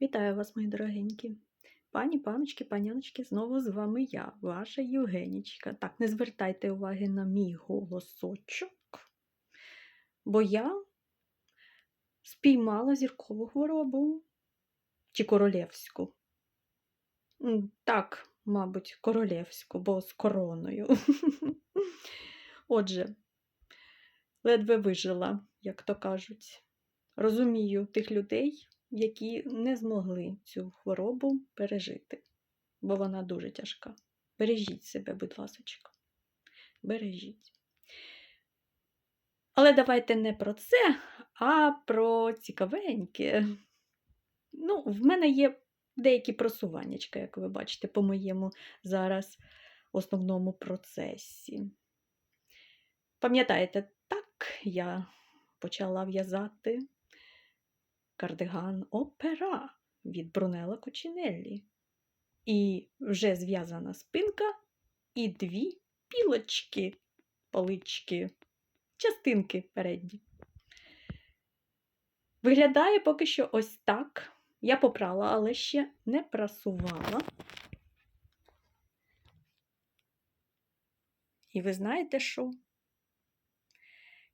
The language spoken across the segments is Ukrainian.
Вітаю вас, мої дорогенькі. Пані, паночки, паняночки, знову з вами я, ваша Євгенічка. Так, не звертайте уваги на мій голосочок, бо я спіймала зіркову хворобу чи королевську. Так, мабуть, королевську, бо з короною. Отже, ледве вижила, як то кажуть. Розумію тих людей, які не змогли цю хворобу пережити, бо вона дуже тяжка. Бережіть себе, будь ласочка. Бережіть. Але давайте не про це, а про цікавеньке. Ну, в мене є деякі просуваннячка, як ви бачите, по моєму зараз основному процесі. Пам'ятаєте, так я почала в'язати кардиган опера від Брунелла Кочінеллі. І вже зв'язана спинка і дві пілочки, полички, частинки передні. Виглядає поки що ось так. Я попрала, але ще не прасувала. І ви знаєте що?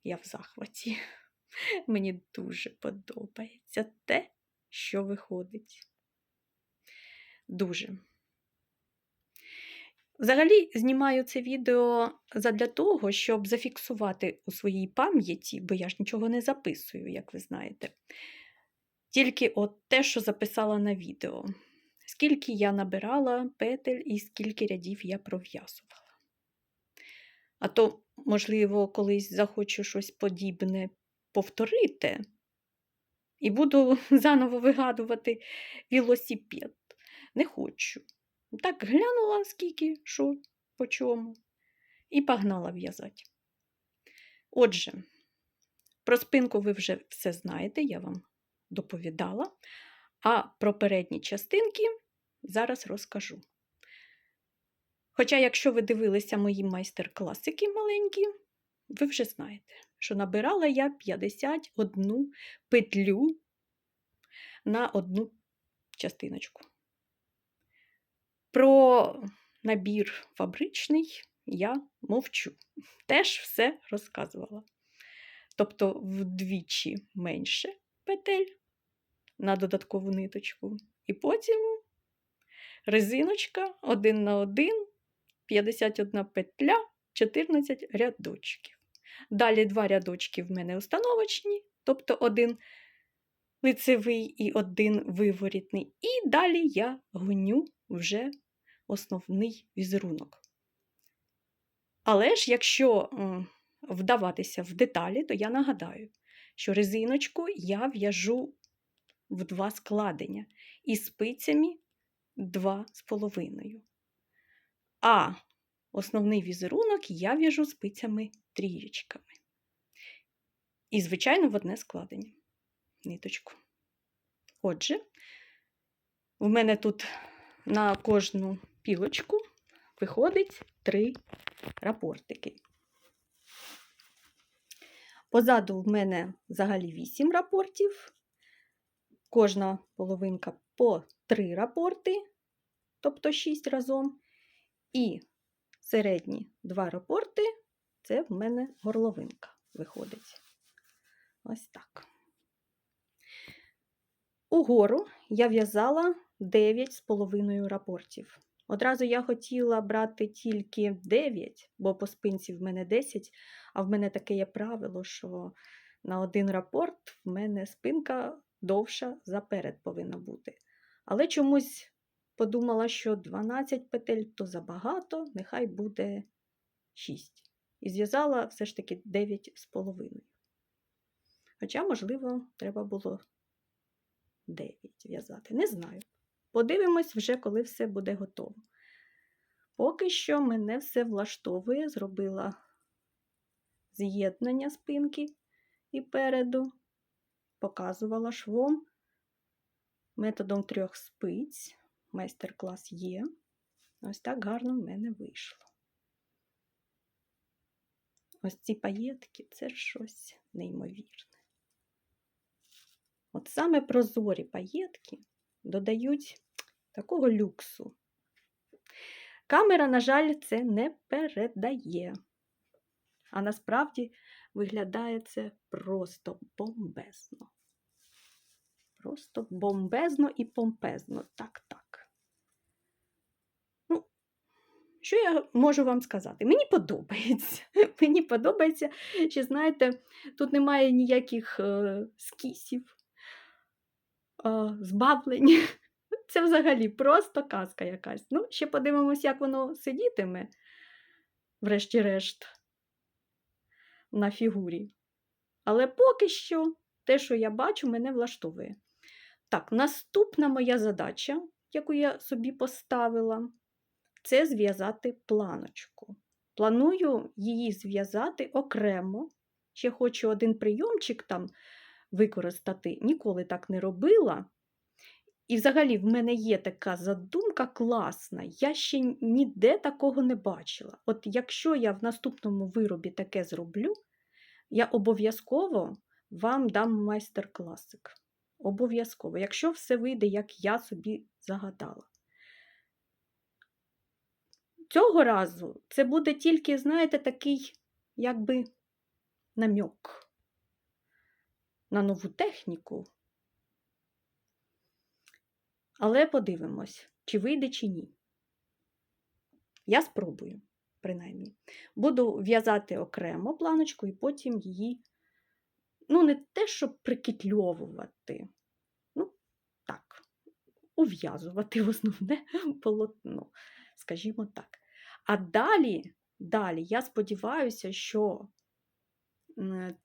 Я в захваті. Мені дуже подобається те, що виходить. Дуже. Взагалі, знімаю це відео задля того, щоб зафіксувати у своїй пам'яті, бо я ж нічого не записую, як ви знаєте. Тільки от те, що записала на відео. Скільки я набирала петель і скільки рядів я пров'язувала. А то, можливо, колись захочу щось подібне повторити і буду заново вигадувати велосипед. Не хочу. Так глянула, скільки, що, по чому, і погнала в'язати. Отже, про спинку ви вже все знаєте, я вам доповідала, а про передні частинки зараз розкажу. Хоча, якщо ви дивилися мої майстер-класики маленькі, ви вже знаєте, що набирала я 51 петлю на одну частиночку. Про набір фабричний я мовчу. Теж все розказувала. Тобто вдвічі менше петель на додаткову ниточку. І потім резиночка один на один, 51 петля, 14 рядочків. Далі два рядочки в мене установочні, тобто один лицевий і один виворітний. І далі я гоню вже основний візерунок. Але ж, якщо вдаватися в деталі, то я нагадаю, що резиночку я в'яжу в два складення і спицями два з половиною. А основний візерунок я в'яжу спицями трієчками. І, звичайно, в одне складення ниточку. Отже, в мене тут на кожну пілочку виходить три рапортики. Позаду в мене взагалі 8 рапортів, кожна половинка по 3 рапорти, тобто 6 разом. І середні два рапорти це в мене горловинка виходить. Ось так. Угору я в'язала 9,5 рапортів. Одразу я хотіла брати тільки 9, бо по спинці в мене 10, а в мене таке є правило, що на один рапорт в мене спинка довша заперед повинна бути. Але чомусь подумала, що 12 петель то забагато, нехай буде 6. І зв'язала все ж таки 9,5. Хоча, можливо, треба було 9 в'язати. Не знаю. Подивимось вже, коли все буде готово. Поки що мене все влаштовує, зробила з'єднання спинки і переду, показувала швом методом трьох спиць. Майстер-клас є. Ось так гарно в мене вийшло. Ось ці паєтки це щось неймовірне. От саме прозорі паєтки додають такого люксу. Камера, на жаль, це не передає. А насправді виглядає це просто бомбезно. Просто бомбезно і помпезно. Так, так. Ну, що я можу вам сказати? Мені подобається. Мені подобається, що, знаєте, тут немає ніяких е, скісів, е, збавлень. Це взагалі просто казка якась. Ну, ще подивимось, як воно сидітиме, врешті-решт, на фігурі. Але поки що те, що я бачу, мене влаштовує. Так, наступна моя задача, яку я собі поставила, це зв'язати планочку. Планую її зв'язати окремо. Ще хочу один прийомчик там використати. Ніколи так не робила. І взагалі в мене є така задумка класна. Я ще ніде такого не бачила. От якщо я в наступному виробі таке зроблю, я обов'язково вам дам майстер-класик. Обов'язково, якщо все вийде, як я собі загадала. Цього разу це буде тільки, знаєте, такий, якби намьок на нову техніку. Але подивимось, чи вийде, чи ні. Я спробую, принаймні. Буду в'язати окремо планочку і потім її, ну, не те, щоб прикітльовувати, ну, так, ув'язувати в основне полотно, скажімо так. А далі, далі, я сподіваюся, що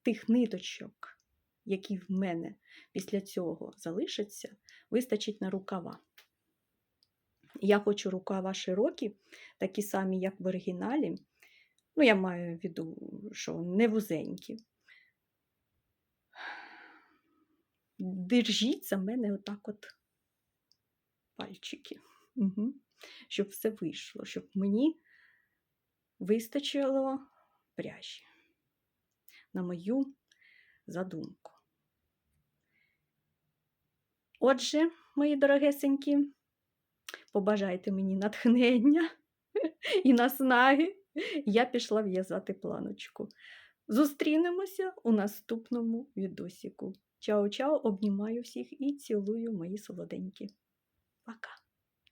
тих ниточок, які в мене після цього залишаться, вистачить на рукава. Я хочу рукава широкі, такі самі, як в оригіналі. Ну, я маю в виду, що не вузенькі. Держіть за мене отак от пальчики, угу. щоб все вийшло, щоб мені вистачило пряжі на мою задумку. Отже, мої дорогесенькі, побажайте мені натхнення і наснаги. Я пішла в'язати планочку. Зустрінемося у наступному відосіку. Чао-чао, обнімаю всіх і цілую мої солоденькі. Пока!